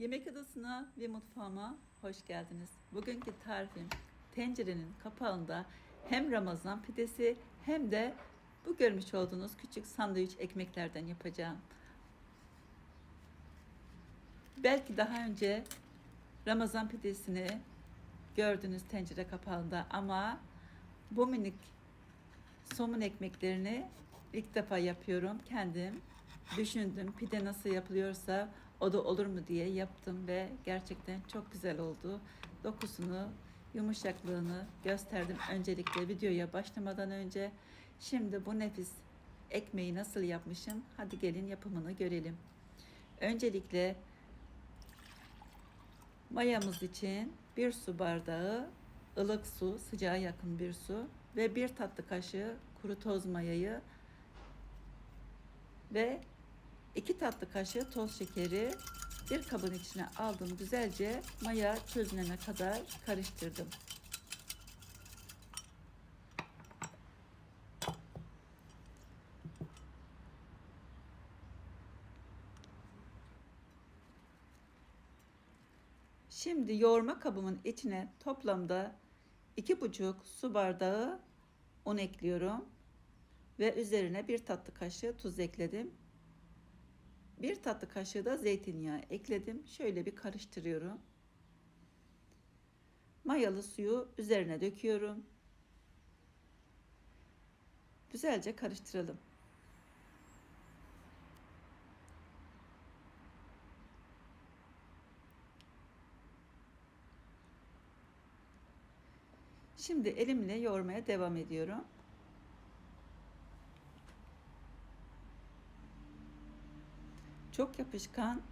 Yemek odasına ve mutfağıma hoş geldiniz. Bugünkü tarifim tencerenin kapağında hem Ramazan pidesi hem de bu görmüş olduğunuz küçük sandviç ekmeklerden yapacağım. Belki daha önce Ramazan pidesini gördünüz tencere kapağında ama bu minik somun ekmeklerini ilk defa yapıyorum kendim. Düşündüm pide nasıl yapılıyorsa o da olur mu diye yaptım ve gerçekten çok güzel oldu. Dokusunu, yumuşaklığını gösterdim öncelikle videoya başlamadan önce. Şimdi bu nefis ekmeği nasıl yapmışım? Hadi gelin yapımını görelim. Öncelikle mayamız için bir su bardağı ılık su, sıcağa yakın bir su ve bir tatlı kaşığı kuru toz mayayı ve 2 tatlı kaşığı toz şekeri bir kabın içine aldım. Güzelce maya çözünene kadar karıştırdım. Şimdi yoğurma kabımın içine toplamda iki buçuk su bardağı un ekliyorum ve üzerine bir tatlı kaşığı tuz ekledim. Bir tatlı kaşığı da zeytinyağı ekledim. Şöyle bir karıştırıyorum. Mayalı suyu üzerine döküyorum. Güzelce karıştıralım. Şimdi elimle yoğurmaya devam ediyorum. Çok yapışkan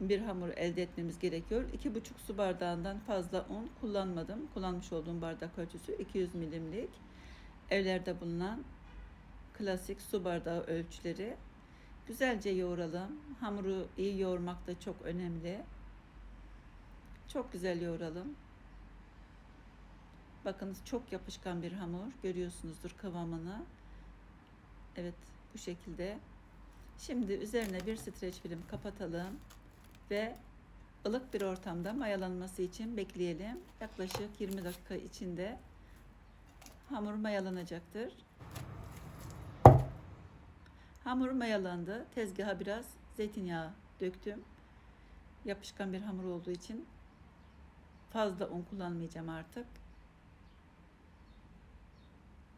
bir hamur elde etmemiz gerekiyor. 2,5 su bardağından fazla un kullanmadım. Kullanmış olduğum bardak ölçüsü 200 milimlik. Evlerde bulunan klasik su bardağı ölçüleri. Güzelce yoğuralım. Hamuru iyi yoğurmak da çok önemli. Çok güzel yoğuralım. Bakınız çok yapışkan bir hamur. Görüyorsunuzdur kıvamını. Evet bu şekilde. Şimdi üzerine bir streç film kapatalım ve ılık bir ortamda mayalanması için bekleyelim. Yaklaşık 20 dakika içinde hamur mayalanacaktır. Hamur mayalandı. Tezgaha biraz zeytinyağı döktüm. Yapışkan bir hamur olduğu için fazla un kullanmayacağım artık.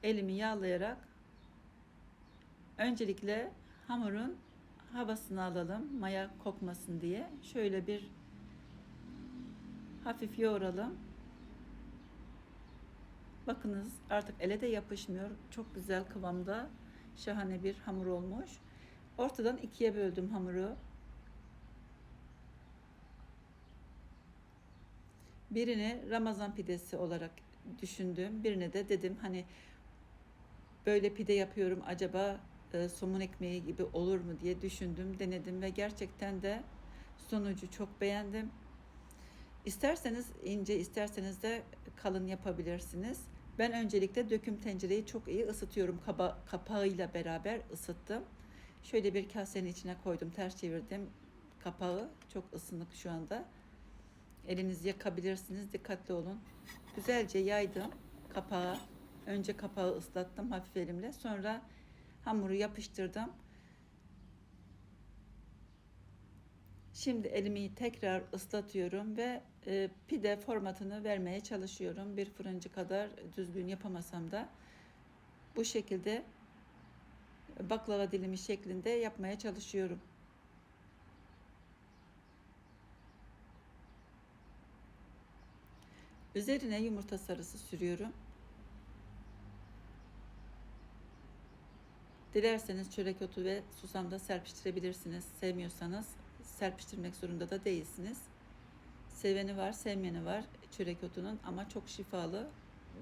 Elimi yağlayarak öncelikle hamurun havasını alalım maya kokmasın diye. Şöyle bir hafif yoğuralım. Bakınız artık ele de yapışmıyor. Çok güzel kıvamda şahane bir hamur olmuş. Ortadan ikiye böldüm hamuru. Birini Ramazan pidesi olarak düşündüm. Birine de dedim hani böyle pide yapıyorum acaba e, somun ekmeği gibi olur mu diye düşündüm, denedim ve gerçekten de sonucu çok beğendim. İsterseniz ince, isterseniz de kalın yapabilirsiniz. Ben öncelikle döküm tencereyi çok iyi ısıtıyorum. Kaba, kapağıyla beraber ısıttım. Şöyle bir kasenin içine koydum, ters çevirdim. Kapağı çok ısınık şu anda. Elinizi yakabilirsiniz, dikkatli olun. Güzelce yaydım kapağı. Önce kapağı ıslattım hafif elimle. Sonra hamuru yapıştırdım. Şimdi elimi tekrar ıslatıyorum ve e, pide formatını vermeye çalışıyorum. Bir fırıncı kadar düzgün yapamasam da bu şekilde baklava dilimi şeklinde yapmaya çalışıyorum. Üzerine yumurta sarısı sürüyorum. Dilerseniz çörek otu ve susam da serpiştirebilirsiniz. Sevmiyorsanız serpiştirmek zorunda da değilsiniz. Seveni var, sevmeyeni var çörek otunun ama çok şifalı.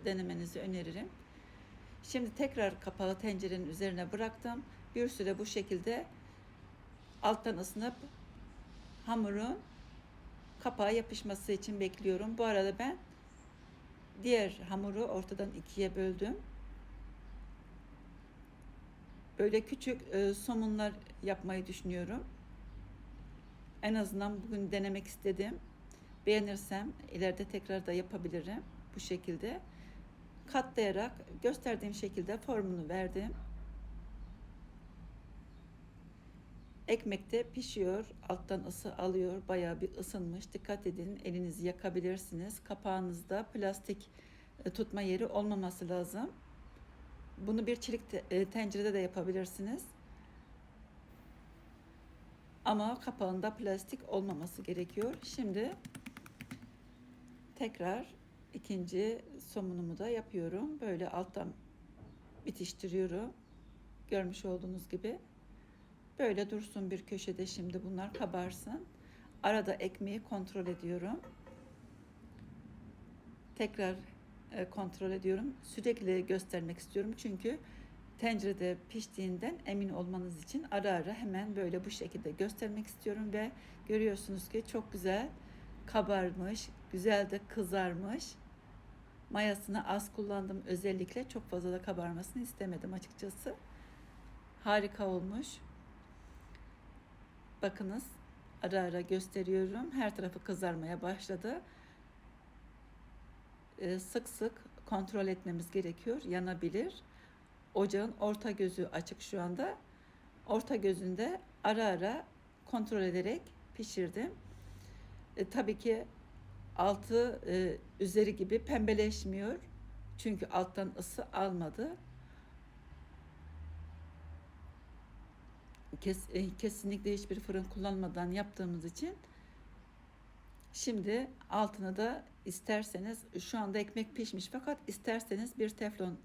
Denemenizi öneririm. Şimdi tekrar kapağı tencerenin üzerine bıraktım. Bir süre bu şekilde alttan ısınıp hamurun kapağa yapışması için bekliyorum. Bu arada ben diğer hamuru ortadan ikiye böldüm. Böyle küçük e, somunlar yapmayı düşünüyorum. En azından bugün denemek istedim. Beğenirsem ileride tekrar da yapabilirim bu şekilde. Katlayarak gösterdiğim şekilde formunu verdim. Ekmek de pişiyor. Alttan ısı alıyor. Bayağı bir ısınmış. Dikkat edin. Elinizi yakabilirsiniz. Kapağınızda plastik e, tutma yeri olmaması lazım. Bunu bir çelik e, tencerede de yapabilirsiniz. Ama kapağında plastik olmaması gerekiyor. Şimdi tekrar ikinci somunumu da yapıyorum. Böyle alttan bitiştiriyorum. Görmüş olduğunuz gibi. Böyle dursun bir köşede şimdi bunlar kabarsın. Arada ekmeği kontrol ediyorum. Tekrar kontrol ediyorum. Sürekli göstermek istiyorum çünkü tencerede piştiğinden emin olmanız için ara ara hemen böyle bu şekilde göstermek istiyorum ve görüyorsunuz ki çok güzel kabarmış, güzel de kızarmış. Mayasını az kullandım özellikle çok fazla da kabarmasını istemedim açıkçası. Harika olmuş. Bakınız ara ara gösteriyorum. Her tarafı kızarmaya başladı. Ee, sık sık kontrol etmemiz gerekiyor. Yanabilir. Ocağın orta gözü açık şu anda. Orta gözünde ara ara kontrol ederek pişirdim. E, tabii ki altı e, üzeri gibi pembeleşmiyor. Çünkü alttan ısı almadı. Kes, e, kesinlikle hiçbir fırın kullanmadan yaptığımız için şimdi altını da isterseniz şu anda ekmek pişmiş fakat isterseniz bir teflon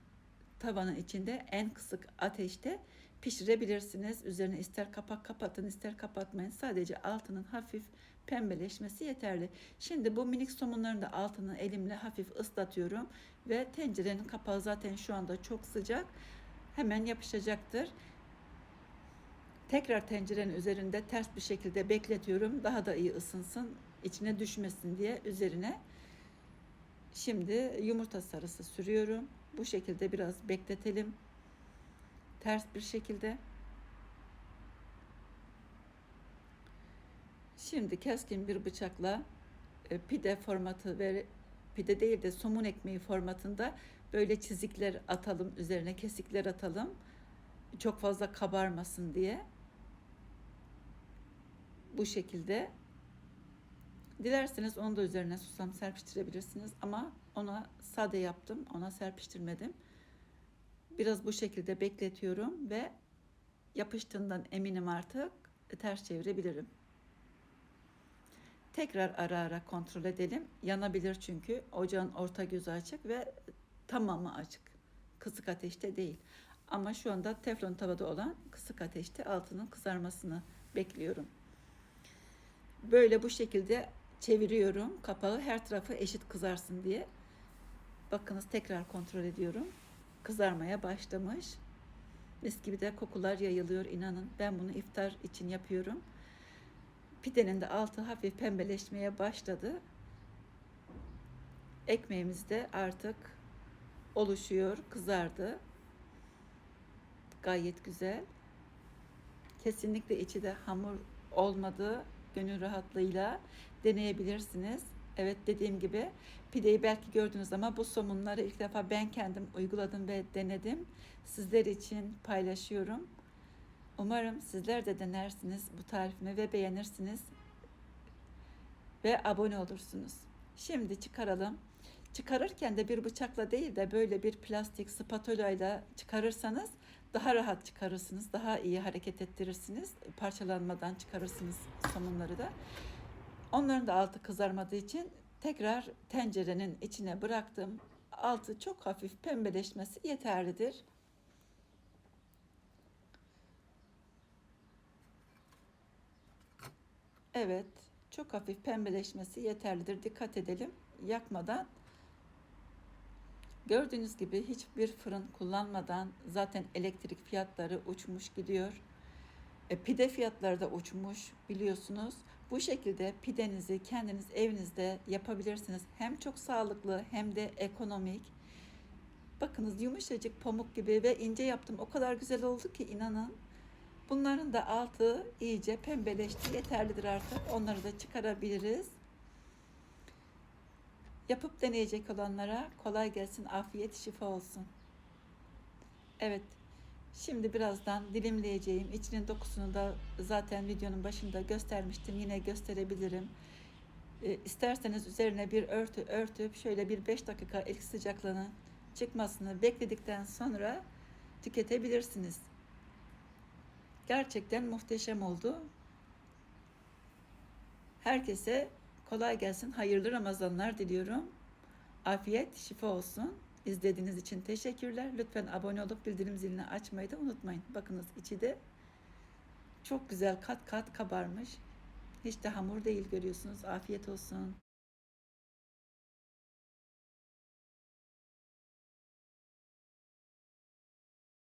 tavanın içinde en kısık ateşte pişirebilirsiniz. Üzerine ister kapak kapatın ister kapatmayın. Sadece altının hafif pembeleşmesi yeterli. Şimdi bu minik somunların da altını elimle hafif ıslatıyorum ve tencerenin kapağı zaten şu anda çok sıcak. Hemen yapışacaktır. Tekrar tencerenin üzerinde ters bir şekilde bekletiyorum. Daha da iyi ısınsın, içine düşmesin diye üzerine. Şimdi yumurta sarısı sürüyorum. Bu şekilde biraz bekletelim. Ters bir şekilde. Şimdi keskin bir bıçakla e, pide formatı ve pide değil de somun ekmeği formatında böyle çizikler atalım üzerine kesikler atalım. Çok fazla kabarmasın diye. Bu şekilde. Dilerseniz onu da üzerine susam serpiştirebilirsiniz ama ona sade yaptım. Ona serpiştirmedim. Biraz bu şekilde bekletiyorum ve yapıştığından eminim artık ters çevirebilirim. Tekrar ara ara kontrol edelim. Yanabilir çünkü ocağın orta gözü açık ve tamamı açık. Kısık ateşte değil. Ama şu anda teflon tavada olan kısık ateşte altının kızarmasını bekliyorum. Böyle bu şekilde çeviriyorum kapağı her tarafı eşit kızarsın diye. Bakınız tekrar kontrol ediyorum. Kızarmaya başlamış. Mis gibi de kokular yayılıyor inanın. Ben bunu iftar için yapıyorum. Pidenin de altı hafif pembeleşmeye başladı. Ekmeğimiz de artık oluşuyor, kızardı. Gayet güzel. Kesinlikle içi de hamur olmadı. Gönül rahatlığıyla deneyebilirsiniz. Evet dediğim gibi pideyi belki gördünüz ama bu somunları ilk defa ben kendim uyguladım ve denedim. Sizler için paylaşıyorum. Umarım sizler de denersiniz bu tarifimi ve beğenirsiniz ve abone olursunuz. Şimdi çıkaralım. Çıkarırken de bir bıçakla değil de böyle bir plastik spatula ile çıkarırsanız daha rahat çıkarırsınız, daha iyi hareket ettirirsiniz. Parçalanmadan çıkarırsınız somunları da. Onların da altı kızarmadığı için tekrar tencerenin içine bıraktım. Altı çok hafif pembeleşmesi yeterlidir. Evet, çok hafif pembeleşmesi yeterlidir. Dikkat edelim yakmadan. Gördüğünüz gibi hiçbir fırın kullanmadan zaten elektrik fiyatları uçmuş gidiyor. E, pide fiyatları da uçmuş biliyorsunuz. Bu şekilde pidenizi kendiniz evinizde yapabilirsiniz. Hem çok sağlıklı hem de ekonomik. Bakınız yumuşacık pamuk gibi ve ince yaptım. O kadar güzel oldu ki inanın. Bunların da altı iyice pembeleşti. Yeterlidir artık. Onları da çıkarabiliriz. Yapıp deneyecek olanlara kolay gelsin, afiyet, şifa olsun. Evet, şimdi birazdan dilimleyeceğim. İçinin dokusunu da zaten videonun başında göstermiştim. Yine gösterebilirim. E, isterseniz üzerine bir örtü örtüp şöyle bir 5 dakika ilk sıcaklığının çıkmasını bekledikten sonra tüketebilirsiniz. Gerçekten muhteşem oldu. Herkese kolay gelsin, hayırlı Ramazanlar diliyorum. Afiyet, şifa olsun. İzlediğiniz için teşekkürler. Lütfen abone olup bildirim zilini açmayı da unutmayın. Bakınız içi de çok güzel kat kat kabarmış. Hiç de hamur değil görüyorsunuz. Afiyet olsun.